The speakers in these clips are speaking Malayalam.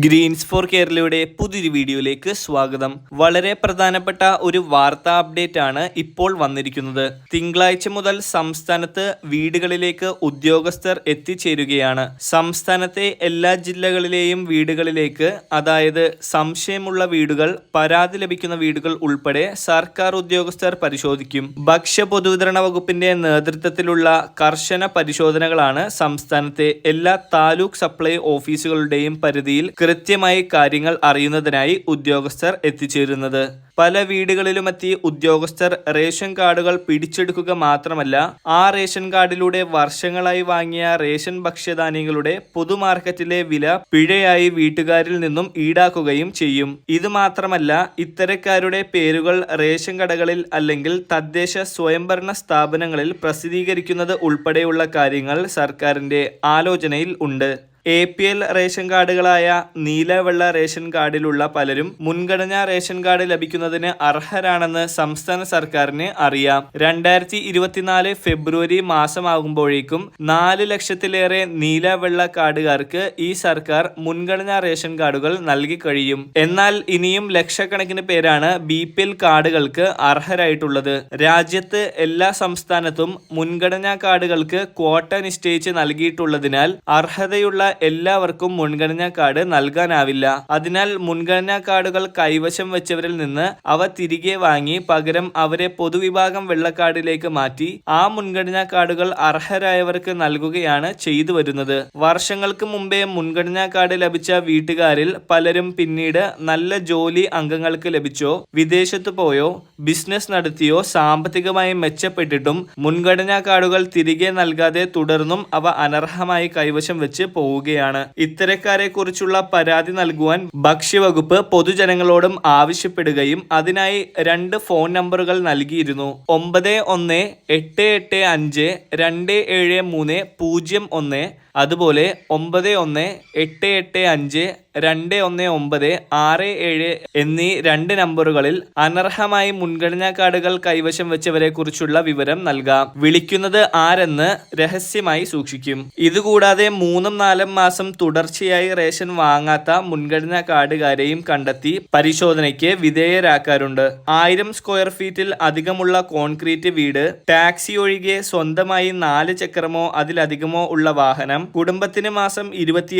ഗ്രീൻസ് ഫോർ കേരളയുടെ പുതിയൊരു വീഡിയോയിലേക്ക് സ്വാഗതം. വളരെ പ്രധാനപ്പെട്ട ഒരു വാർത്താ അപ്ഡേറ്റ് ആണ് ഇപ്പോൾ വന്നിരിക്കുന്നത്. തിങ്കളാഴ്ച മുതൽ സംസ്ഥാനത്ത് വീടുകളിലേക്ക് ഉദ്യോഗസ്ഥർ എത്തിച്ചേരുകയാണ്. സംസ്ഥാനത്തെ എല്ലാ ജില്ലകളിലെയും വീടുകളിലേക്ക് അതായത് സംശയമുള്ള വീടുകൾ പരാതി ലഭിക്കുന്ന വീടുകൾ ഉൾപ്പെടെ സർക്കാർ ഉദ്യോഗസ്ഥർ പരിശോധിക്കും. ഭക്ഷ്യ പൊതുവിതരണ വകുപ്പിന്റെ നേതൃത്വത്തിലുള്ള കർശന പരിശോധനകളാണ് സംസ്ഥാനത്തെ എല്ലാ താലൂക്ക് സപ്ലൈ ഓഫീസുകളുടെയും പരിധിയിൽ കൃത്യമായി കാര്യങ്ങൾ അറിയുന്നതിനായി ഉദ്യോഗസ്ഥർ എത്തിച്ചേരുന്നത്. പല വീടുകളിലുമെത്തി ഉദ്യോഗസ്ഥർ റേഷൻ കാർഡുകൾ പിടിച്ചെടുക്കുക മാത്രമല്ല ആ റേഷൻ കാർഡിലൂടെ വർഷങ്ങളായി വാങ്ങിയ റേഷൻ ഭക്ഷ്യധാന്യങ്ങളുടെ പൊതുമാർക്കറ്റിലെ വില പിഴയായി വീട്ടുകാരിൽ നിന്നും ഈടാക്കുകയും ചെയ്യും. ഇത് മാത്രമല്ല ഇത്തരക്കാരുടെ പേരുകൾ റേഷൻ കടകളിൽ അല്ലെങ്കിൽ തദ്ദേശ സ്വയംഭരണ സ്ഥാപനങ്ങളിൽ പ്രസിദ്ധീകരിക്കുന്നത് ഉൾപ്പെടെയുള്ള കാര്യങ്ങൾ സർക്കാരിന്റെ ആലോചനയിൽ ഉണ്ട്. എ പി എൽ റേഷൻ കാർഡുകളായ നീലവെള്ള റേഷൻ കാർഡിലുള്ള പലരും മുൻഗണനാ റേഷൻ കാർഡ് ലഭിക്കുന്നതിന് അർഹരാണെന്ന് സംസ്ഥാന സർക്കാരിന് അറിയാം. രണ്ടായിരത്തി ഇരുപത്തിനാല് ഫെബ്രുവരി മാസമാകുമ്പോഴേക്കും നാല് ലക്ഷത്തിലേറെ നീലവെള്ള കാർഡുകാർക്ക് ഈ സർക്കാർ മുൻഗണനാ റേഷൻ കാർഡുകൾ നൽകി കഴിയും. എന്നാൽ ഇനിയും ലക്ഷക്കണക്കിന് പേരാണ് ബി പി എൽ കാർഡുകൾക്ക് അർഹരായിട്ടുള്ളത്. രാജ്യത്ത് എല്ലാ സംസ്ഥാനത്തും മുൻഗണനാ കാർഡുകൾക്ക് ക്വാട്ട നിശ്ചയിച്ച് നൽകിയിട്ടുള്ളതിനാൽ അർഹതയുള്ള എല്ലാവർക്കും മുൻഗണനാ കാർഡ് നൽകാനാവില്ല. അതിനാൽ മുൻഗണനാ കാർഡുകൾ കൈവശം വെച്ചവരിൽ നിന്ന് അവ തിരികെ വാങ്ങി പകരം അവരെ പൊതുവിഭാഗം വെള്ളക്കാർഡിലേക്ക് മാറ്റി ആ മുൻഗണനാ കാർഡുകൾ അർഹരായവർക്ക് നൽകുകയാണ് ചെയ്തു വരുന്നത്. വർഷങ്ങൾക്ക് മുമ്പേ മുൻഗണനാ കാർഡ് ലഭിച്ച വീട്ടുകാരിൽ പലരും പിന്നീട് നല്ല ജോലി അംഗങ്ങൾക്ക് ലഭിച്ചോ വിദേശത്ത് പോയോ ബിസിനസ് നടത്തിയോ സാമ്പത്തികമായി മെച്ചപ്പെട്ടിട്ടും മുൻഗണനാ കാർഡുകൾ തിരികെ നൽകാതെ തുടർന്നും അവ അനർഹമായി കൈവശം വെച്ച് പോവുകയാണ്. ഇത്തരക്കാരെ കുറിച്ചുള്ള പരാതി നൽകുവാൻ ഭക്ഷ്യവകുപ്പ് പൊതുജനങ്ങളോടും ആവശ്യപ്പെടുകയും അതിനായി രണ്ട് ഫോൺ നമ്പറുകൾ നൽകിയിരുന്നു. ഒമ്പത് ഒന്ന് എട്ട് എട്ട് അഞ്ച് രണ്ട് ഏഴ് മൂന്ന് പൂജ്യം ഒന്ന് അതുപോലെ ഒമ്പത് ഒന്ന് എട്ട് എട്ട് അഞ്ച് രണ്ട് ഒന്ന് ഒമ്പത് ആറ് ഏഴ് എന്നീ രണ്ട് നമ്പറുകളിൽ അനർഹമായി മുൻഗണനാ കാർഡുകൾ കൈവശം വെച്ചവരെ കുറിച്ചുള്ള വിവരം നൽകാം. വിളിക്കുന്നത് ആരെന്ന് രഹസ്യമായി സൂക്ഷിക്കും. ഇതുകൂടാതെ മൂന്നും നാലും മാസം തുടർച്ചയായി റേഷൻ വാങ്ങാത്ത മുൻഗണനാ കാർഡുകാരെയും കണ്ടെത്തി പരിശോധനയ്ക്ക് വിധേയരാക്കാറുണ്ട്. ആയിരം സ്ക്വയർ ഫീറ്റിൽ അധികമുള്ള കോൺക്രീറ്റ് വീട് ടാക്സി ഒഴികെ സ്വന്തമായി നാല് ചക്രമോ അതിലധികമോ ഉള്ള വാഹനം കുടുംബത്തിന് മാസം ഇരുപത്തി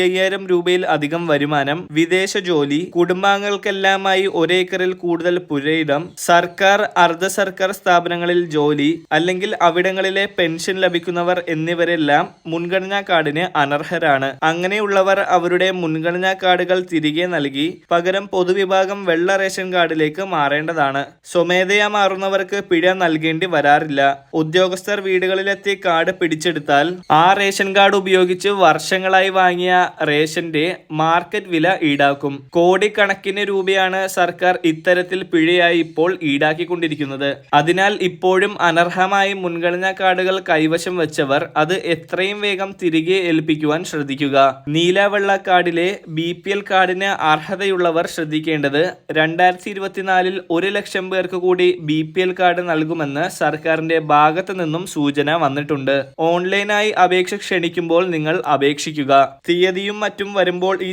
രൂപയിൽ അധികം വരുമാനം വിദേശ ജോലി കുടുംബാംഗങ്ങൾക്കെല്ലാമായി ഒരേക്കറിൽ കൂടുതൽ പുരയിടം സർക്കാർ അർദ്ധ സർക്കാർ സ്ഥാപനങ്ങളിൽ ജോലി അല്ലെങ്കിൽ അവിടങ്ങളിലെ പെൻഷൻ ലഭിക്കുന്നവർ എന്നിവരെല്ലാം മുൻഗണനാ കാർഡിന് അനർഹരാണ്. അങ്ങനെയുള്ളവർ അവരുടെ മുൻഗണനാ കാർഡുകൾ തിരികെ നൽകി പകരം പൊതുവിഭാഗം വെള്ള റേഷൻ കാർഡിലേക്ക് മാറേണ്ടതാണ്. സ്വമേധയാ മാറുന്നവർക്ക് പിഴ നൽകേണ്ടി വരാറില്ല. ഉദ്യോഗസ്ഥർ വീടുകളിലെത്തി കാർഡ് പിടിച്ചെടുത്താൽ ആ റേഷൻ കാർഡ് ഉപയോഗിച്ച് വർഷങ്ങളായി വാങ്ങിയ റേഷന്റെ മാർക്കറ്റ് വില ഈടാക്കും. കോടിക്കണക്കിന് രൂപയാണ് സർക്കാർ ഇത്തരത്തിൽ പിഴയായി ഇപ്പോൾ ഈടാക്കിക്കൊണ്ടിരിക്കുന്നത്. അതിനാൽ ഇപ്പോഴും അനർഹമായി മുൻഗണനാ കാർഡുകൾ കൈവശം വെച്ചവർ അത് എത്രയും വേഗം തിരികെ ഏൽപ്പിക്കുവാൻ ശ്രദ്ധിക്കുക. നീലവെള്ള കാർഡിലെ ബി പി എൽ കാർഡിന് അർഹതയുള്ളവർ ശ്രദ്ധിക്കേണ്ടത് രണ്ടായിരത്തി ഇരുപത്തിനാലിൽ ഒരു ലക്ഷം പേർക്ക് കൂടി ബി പി എൽ കാർഡ് നൽകുമെന്ന് സർക്കാരിന്റെ ഭാഗത്തു നിന്നും സൂചന വന്നിട്ടുണ്ട്. ഓൺലൈനായി അപേക്ഷ ക്ഷണിക്കുമ്പോൾ നിങ്ങൾ അപേക്ഷിക്കുക. തീയതിയും മറ്റും വരുമ്പോൾ ഈ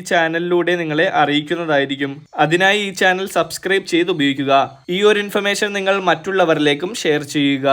ചാനലിലൂടെ നിങ്ങളെ അറിയിക്കുന്നതായിരിക്കും. അതിനായി ഈ ചാനൽ സബ്സ്ക്രൈബ് ചെയ്ത് ഉപയോഗിക്കുക ഈ ഒരു ഇൻഫർമേഷൻ നിങ്ങൾ മറ്റുള്ളവരിലേക്കും ഷെയർ ചെയ്യുക.